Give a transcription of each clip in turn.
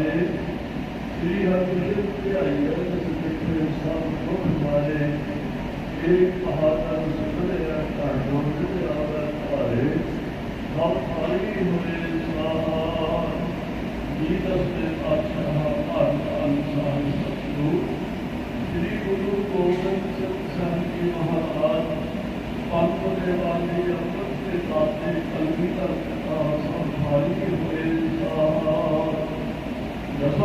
ਵਾਲੇ ਸ੍ਰੀ ਹਰਿ ਧਿਆਈ ਦੇ ਸਿੱਖੇ ਸਭ ਦੁੱਖ ਵਾਲੇ ਇਹ ਪਹਾੜਾਂ ਨੂੰ ਸੁਣਦੇ ਆ, ਘਰ ਨੂੰ ਤੇ ਆਵਾ ਭਾਰੇ। ਸਭ ਪਾਲੀ ਹੋਏ ਸਲਾਹ। ਜੀ ਦਸਤੇ ਪਾਤਸ਼ਾਹ ਭਾਰਤ ਅਨੁਸਾਰ ਸਤਿਗੁਰੂ, ਸ੍ਰੀ ਗੁਰੂ ਗੋਬਿੰਦ ਸਿੰਘ ਸਾਹਿਬ ਜੀ ਮਹਾਰਾਜ, ਪੰਥ ਦੇ ਵਾਲੀ ਅੰਮ੍ਰਿਤ ਦੇ ਦਾਤੇ, ਕਲਗੀ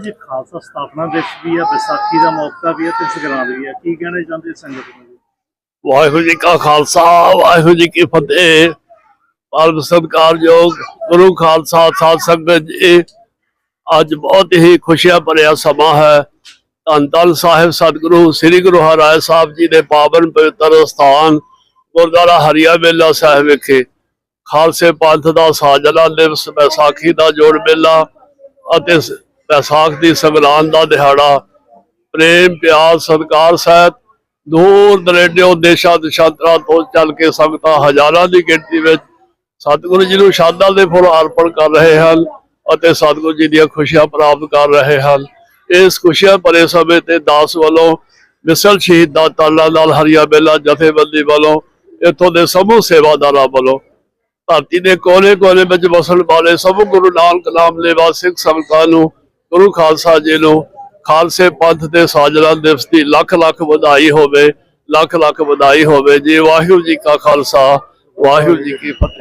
ਜੀ, ਖਾਲਸਾ ਸਥਾਪਨਾ ਦਿਵਸ ਵੀ ਆ, ਵਿਸਾਖੀ ਦਾ ਮੌਕਾ ਵੀ ਆ ਤੇ ਸੰਗਰਾਂਦ ਵੀ ਆ। ਕੀ ਕਹਿਣਾ ਚਾਹੁੰਦੇ ਸੰਗਤ ਨੂੰ ਵਾਹਿਗੁਰੂ ਜੀ ਕਾ ਖਾਲਸਾ, ਵਾਹਿਗੁਰੂ ਜੀ ਕੀ ਫਤਿਹ। ਪਰਮ ਸਤਿਕਾਰਯੋਗ ਗੁਰੂ ਖਾਲਸਾ ਸਾਧ ਸੰਗਤ ਜੀ, ਅੱਜ ਬਹੁਤ ਹੀ ਖੁਸ਼ੀਆਂ ਭਰਿਆ ਸਮਾਂ ਹੈ। ਧੰਨ ਸਾਹਿਬ, ਸਤਿਗੁਰੂ, ਸ੍ਰੀ ਗੁਰੂ ਹਰਿਰਾਏ ਸਾਹਿਬ ਜੀ ਦੇ ਪਾਵਨ ਪਵਿੱਤਰ ਸਥਾਨ, ਗੁਰਦੁਆਰਾ ਹਰੀਆ ਮੇਲਾ ਸਾਹਿਬ ਵਿਖੇ। ਖਾਲਸੇ ਪੰਥ ਦਾ ਸਾਜਲਾ ਦਿਵਸ, ਵਿਸਾਖੀ ਦਾ ਜੋੜ ਮੇਲਾ ਅਤੇ ਵਿਸਾਖ ਦੀ ਸੰਗਰਾਂਦ ਦਾ ਦਿਹਾੜਾ, ਪ੍ਰੇਮ, ਪਿਆਰ, ਸਤਿਕਾਰ ਸਹਿਤ ਦੂਰ ਦਰੇਡਿਓ ਦੇਸ਼ਾਂ ਦਿਸ਼ਾਂਤਰਾਂ ਤੋਂ ਚੱਲ ਕੇ ਸੰਗਤਾਂ ਹਜ਼ਾਰਾਂ ਦੀ ਗਿਣਤੀ ਵਿੱਚ ਸਤਿਗੁਰੂ ਜੀ ਨੂੰ ਸ਼ਾਦਾ ਦੇ ਫੁੱਲ ਅਰਪਣ ਕਰ ਰਹੇ ਹਨ ਅਤੇ ਸਤਿਗੁਰੂ ਜੀ ਦੀਆਂ ਖੁਸ਼ੀਆਂ ਪ੍ਰਾਪਤ ਕਰ ਰਹੇ ਹਨ। ਇਸ ਖੁਸ਼ੀਆਂ ਭਰੇ ਸਮੇਂ ਤੇ ਦਾਸ ਵੱਲੋਂ ਮਿਸਲ ਦਾ ਤਾਲਾ ਨਾਲ ਹਰੀਆ ਬੇਲਾ ਜਥੇਬੰਦੀ ਵੱਲੋਂ, ਇੱਥੋਂ ਦੇ ਸਮੂਹ ਸੇਵਾਦਾਰਾਂ ਵੱਲੋਂ, ਧਰਤੀ ਦੇ ਕੋਨੇ ਕੋਨੇ ਵਿੱਚ ਵਸਣ ਵਾਲੇ ਸਭ ਗੁਰੂ ਨਾਨਕ ਨਾਮ ਲੇਵਾ ਸਿੱਖ ਸੰਗਤਾਂ ਨੂੰ ਗੁਰੂ ਖਾਲਸਾ ਜੀ ਨੂੰ ਖਾਲਸੇ ਪੰਥ ਦੇ ਸਾਜਣਾ ਦਿਵਸ ਦੀ ਲੱਖ ਲੱਖ ਵਧਾਈ ਹੋਵੇ, ਲੱਖ ਲੱਖ ਵਧਾਈ ਹੋਵੇ। ਜੀ ਵਾਹਿਗੁਰੂ ਜੀ ਕਾ ਖਾਲਸਾ, ਵਾਹਿਗੁਰੂ ਜੀ ਕੀ ਫਤਿਹ।